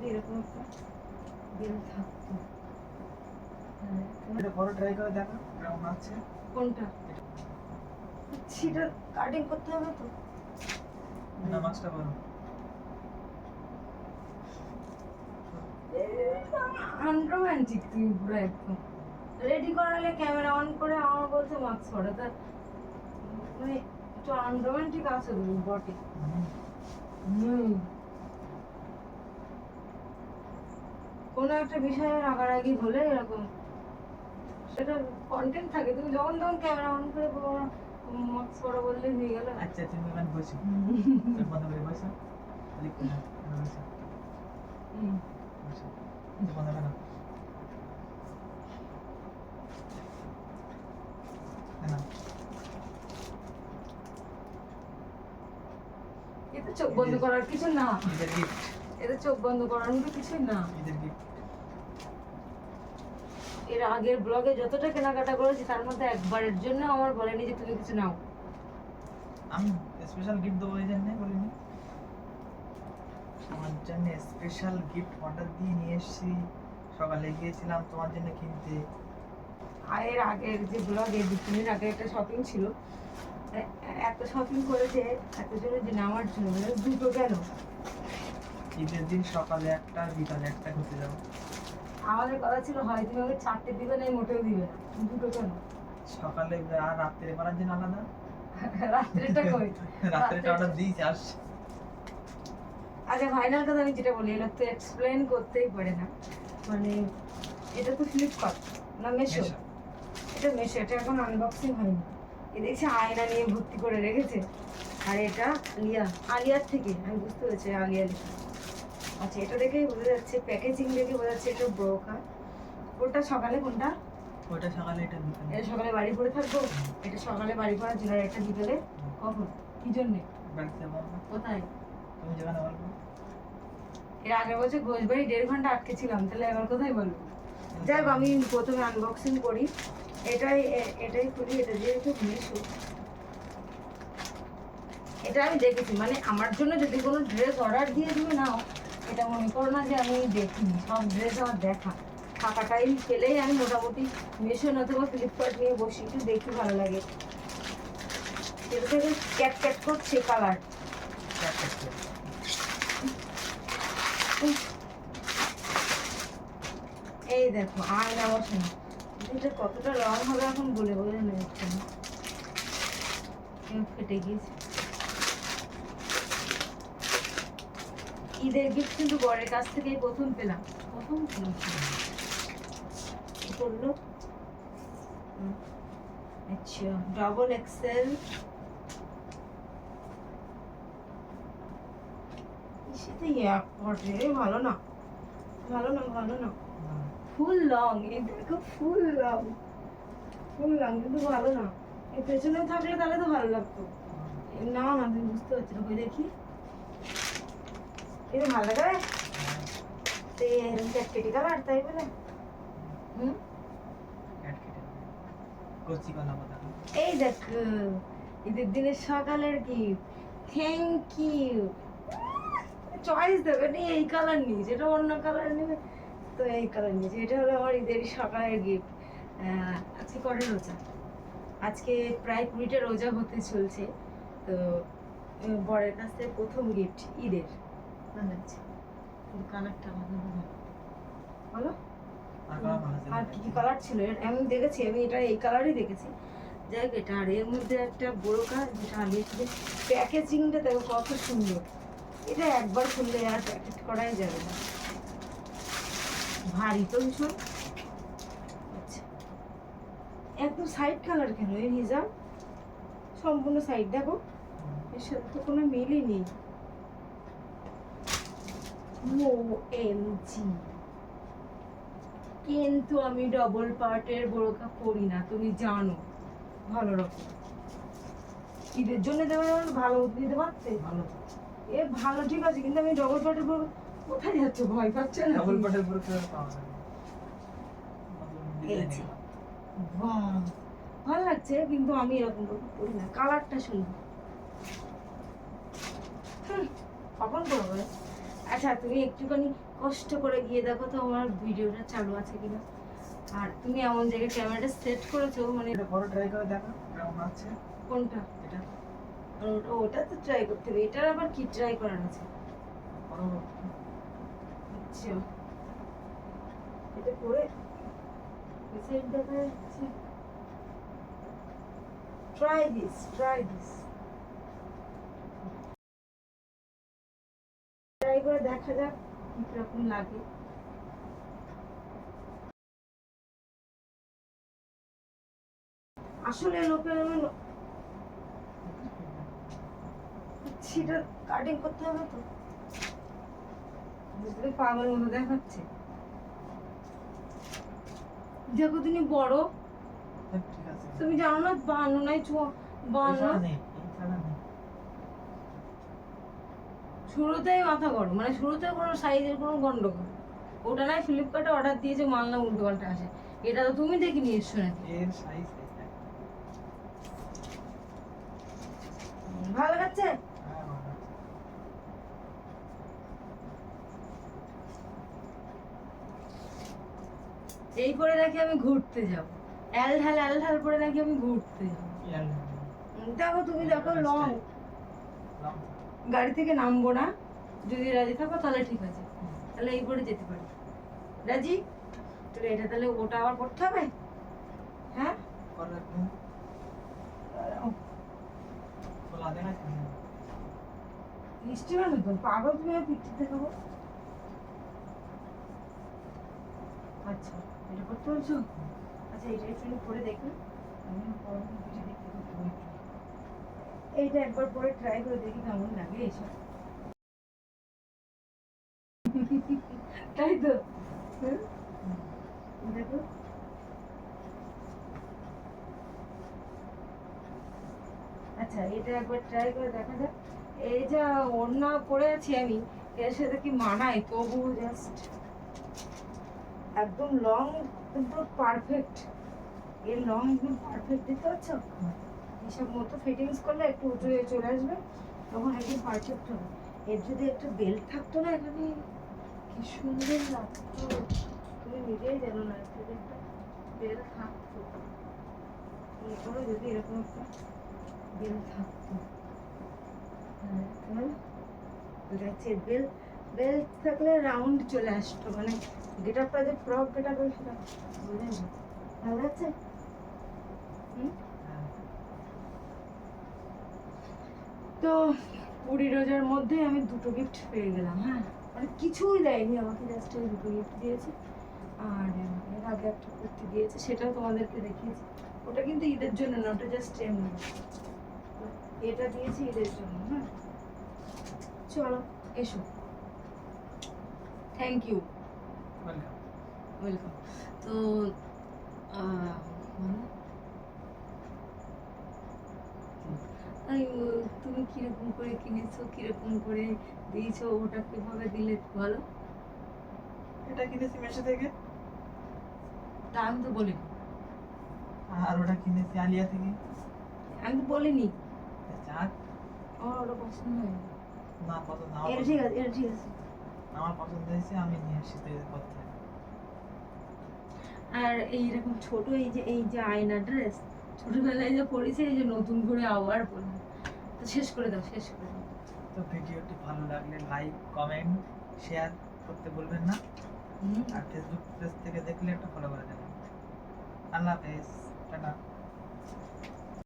যদি এরকম একটা বেল থাকতো এটা বড় ট্রাই করে দেখো কেমন আছে। কোনটা? সেটা কাটিং করতে হবে তো। না মাছটা বড় আনরোম্যান্টিক তুই পুরো একদম। রেডি করালে ক্যামেরা অন করে আমার বলতে মাস্ক পরে। তা মানে একটু আনরোম্যান্টিক আছে বটে। হুম। কোনো একটা বিষয়ে রাগারাগি হলে এরকম সেটা কন্টেন্ট থাকে। তুমি যখন তখন ক্যামেরা অন করে মাস্ক পরা বললে হয়ে গেল। আচ্ছা তুমি এখানে বসো। চোখ বন্ধ করে বসো। বসো। চোখ বন্ধ করো। না চোখ বন্ধ করার কিছু না। এতে চোখ বন্ধ করার মতো কিছুই না। ঈদের গিফট এর আগের ব্লগে যতটা কেনাকাটা করেছি তার মধ্যে একবারের জন্য আমার বলেনি যে তুমি কিছু নাও। আমি স্পেশাল গিফট দেবো এই জন্য বলিনি। তোমার জন্য স্পেশাল গিফট অর্ডার দিয়ে নিয়ে এসেছি। সকালে গিয়েছিলাম তোমার জন্য কিনতে। আর এর আগের যে ব্লগে দু তিন আগে একটা শপিং ছিল এত শপিং করেছে এত জনের জন্য আমার জন্য মানে দুটো কেন? ঈদের দিন সকালে একটা বিকালে একটা ঘুরতে যাব। আমাদের কথা ছিল হয় তুমি আমাকে চারটে দিবে না মোটেও দিবে না। দুটো কেন? সকালে আর রাত্রে করার জন্য আলাদা? রাত্রেটা কই? রাত্রেটা অর্ডার আর আচ্ছা ফাইনাল কথা আমি যেটা বলি এটা তো এক্সপ্লেন করতেই পারে না। মানে এটা তো ফ্লিপকার্ট না মেশো। এটা মেশো এটা এখন আনবক্সিং হয়নি। এ দেখছি আয়না নিয়ে ভর্তি করে রেখেছে। আর এটা আলিয়া আলিয়ার থেকে আমি বুঝতে পেরেছি আলিয়া লেখা আচ্ছা এটা দেখেই বোঝা যাচ্ছে প্যাকেজিং দেখে বোঝা যাচ্ছে এটা ব্রোকা ওটা সকালে কোনটা? ওইটা সকালে এটা বিকালে। এটা সকালে বাড়ি পড়ে থাকব এটা সকালে বাড়ি পড়ার জন্য এটা বিকেলে। কখন? কি জন্যে? কোথায়? তুমি যেখানে বলব? এর আগের বছর ঘোষবাড়ি দেড় ঘণ্টা আটকে ছিলাম তাহলে এবার কোথায় বলব? যাই হোক আমি প্রথমে আনবক্সিং করি। এটাই এটাই করি এটা যেহেতু মিশো। এটা আমি দেখেছি মানে আমার জন্য যদি কোনো ড্রেস অর্ডার দিয়ে তুমি নাও এটা মনে করো না যে আমি দেখিনি, সব ড্রেস আমার দেখা। ফাঁকা টাইম পেলেই আমি মোটামুটি মিশো অথবা ফ্লিপকার্ট নিয়ে বসি, একটু দেখি ভালো লাগে। এটা ক্যাট ক্যাট করছে কালার এই দেখো আয়না বসানো এটা কতটা রং হবে এখন বলে বোঝা যাচ্ছে না। ফেটে গিয়েছে। ঈদের গিফট কিন্তু বরের কাছ থেকেই প্রথম পেলাম। প্রথম করল আচ্ছা ডবল এক্সেল সেটা এক ভালো না। ভালো না ভালো না। ফুল লং এই দেখো ফুল লং ফুল লং কিন্তু ভালো না। এই পেছনে থাকলে তাহলে তো ভালো লাগতো। না না তুমি বুঝতে পারছি না। দেখি। বলে হুম কচি কলা পাতা এই দেখ ঈদের দিনের সকালের গিফট থ্যাংক ইউ চয়েস দেবে এই কালার নিয়ে যেটা অন্য কালার নেবে তো এই কালার নিয়েছে এটা হলো আমার ঈদের সকালের গিফট আজকে কটা রোজা আজকে প্রায় কুড়িটা রোজা হতে চলছে তো বরের কাছ থেকে প্রথম গিফট ঈদের ভালো লাগছে। কিন্তু কালারটা ভালো বলো। আর কি কি কালার ছিল? আমি দেখেছি আমি এটা এই কালারই দেখেছি। যাই হোক এটা আর এর মধ্যে একটা বড় কাজ যেটা প্যাকেজিংটা দেখো কত সুন্দর। এটা একবার খুললে আর প্যাকেট করাই যাবে না। ভারী তো ভীষণ। আচ্ছা। একদম সাইড কালার কেন? এর হিজাব সম্পূর্ণ সাইড দেখো। এর সাথে তো কোনো মিলই নেই। ও এম কিন্তু আমি ডবল পার্টের বোরকা পরি না তুমি জানো। ভালো রকম। ঈদের জন্য দেওয়া ভালো দিতে পারতে? ভালো। এ ভালো ঠিক আছে কিন্তু আমি ডবল পার্টের বোরকা কোথায় যাচ্ছ? ভয় পাচ্ছে না ডাবল পাটের পরে তো আর পাওয়া ভালো লাগছে কিন্তু আমি এরকম বোরকা না। কালারটা হুম, কখন করবে আচ্ছা তুমি একটুখানি কষ্ট করে গিয়ে দেখো তো আমার ভিডিওটা চালু আছে কিনা। আর তুমি এমন জায়গায় ক্যামেরাটা সেট করেছ মানে বড় ট্রাই করে দেখো কেমন আছে কোনটা? এটা। ওটা- ওটা তো ট্রাই করতে হবে এটার আবার কি ট্রাই করার আছে? আচ্ছা। এটা করে সেট দেখা যাচ্ছে ট্রাই দিস ট্রাই দিস দেখা যাক কি রকম লাগে। আসলে লোকের সেটা কাটিং করতে হবে তো। বুঝতে পাগল মতো দেখাচ্ছে। দেখো তুমি বড়। তুমি জানো না বান্ন নাই চুয়া বান্ন এই ছাড়া নেই এই ছাড়া নেই শুরুতেই মাথা গরম মানে শুরুতে কোনো সাইজের কোনো গন্ডগোল। ওটা নাই ফ্লিপকার্টে অর্ডার দিয়েছে মাল না উল্টো পাল্টা আসে। এটা তো তুমি দেখে নিয়ে এসছো নাকি? এর সাইজ ভালো লাগছে? হ্যাঁ ভালো আছে। এই করে নাকি আমি ঘুরতে যাব। এল ঢাল এল ঢাল করে নাকি আমি ঘুরতে যাব। দেখো তুমি দেখো লং লং। গাড়ি থেকে নামবো না। যদি রাজি থাকো তাহলে ঠিক আছে। তাহলে এই করে যেতে পারি। রাজি? তাহলে এটা তাহলে ওটা আবার করতে হবে? হ্যাঁ। মিষ্টি পাগল তুমি পিঠে দেখাবো আচ্ছা এটা করতে বলছো? আচ্ছা এটা একটু পরে দেখুন আমি পরে দেখতে। এইটা একবার পরে ট্রাই করে দেখি কেমন লাগে এইসব। তাই তো? দেখো আচ্ছা এটা একবার ট্রাই করে দেখা যাক। এই যা ওড়না পরে আছি আমি, এর সাথে কি মানায়? তবু জাস্ট একদম লং পুরো পারফেক্ট এর লং একদম পারফেক্ট দেখতে পাচ্ছ? এইসব মতো ফিটিংস করলে একটু উঁচু হয়ে চলে আসবে তখন একদম পারফেক্ট হবে। এর যদি একটা বেল্ট থাকতো না এখানে কি সুন্দর লাগতো। তুমি নিজেই জানো না যদি একটা বেল্ট থাকতো। মনে যদি এরকম একটা বেল থাকতো হ্যাঁ, গাছের বেল বেল থাকলে রাউন্ড চলে আসতো মানে গেট আপটা যে ফ্রক গেট আপ সেটা বুঝে ভালো লাগছে? হুম? হ্যাঁ। তো কুড়ি রোজার মধ্যে আমি দুটো গিফট পেয়ে গেলাম হ্যাঁ। মানে কিছুই দেয়নি আমাকে জাস্ট ওই দুটো গিফট দিয়েছে। আর এর আগে একটা কুর্তি দিয়েছে সেটাও তোমাদেরকে দেখিয়েছি। ওটা কিন্তু ঈদের জন্য না ওটা জাস্ট এমনি। এটা দিয়েছি ঈদের জন্য হ্যাঁ। চলো এসো। Thank you Welcome. ওয়েলকাম তো ও, তুমি কীরকম করে কিনেছো কীরকম করে দিয়েছ ওটা কীভাবে দিলে বলো এটা কিনেছি মেশো থেকে। তা আমি তো বলিনি। আর ওটা কিনেছি আলিয়া থেকে। আমি তো বলিনি। চার আমার ওটা পছন্দ হয়নি। না পছন্দ এটা ঠিক আছে এটা ঠিক আছে। আমার পছন্দ হয়েছে আমি নিয়ে করতে আর এইরকম ছোট এই যে এই যে আয়না ড্রেস ছোটবেলায় যে পড়েছে এই যে নতুন করে আবার তো শেষ করে দাও শেষ করে দাও। তো ভিডিওটি ভালো লাগলে লাইক কমেন্ট শেয়ার করতে বলবেন না। আর ফেসবুক পেজ থেকে দেখলে একটা ফলো করে দেবেন। আল্লাহ হাফেজ টাটা।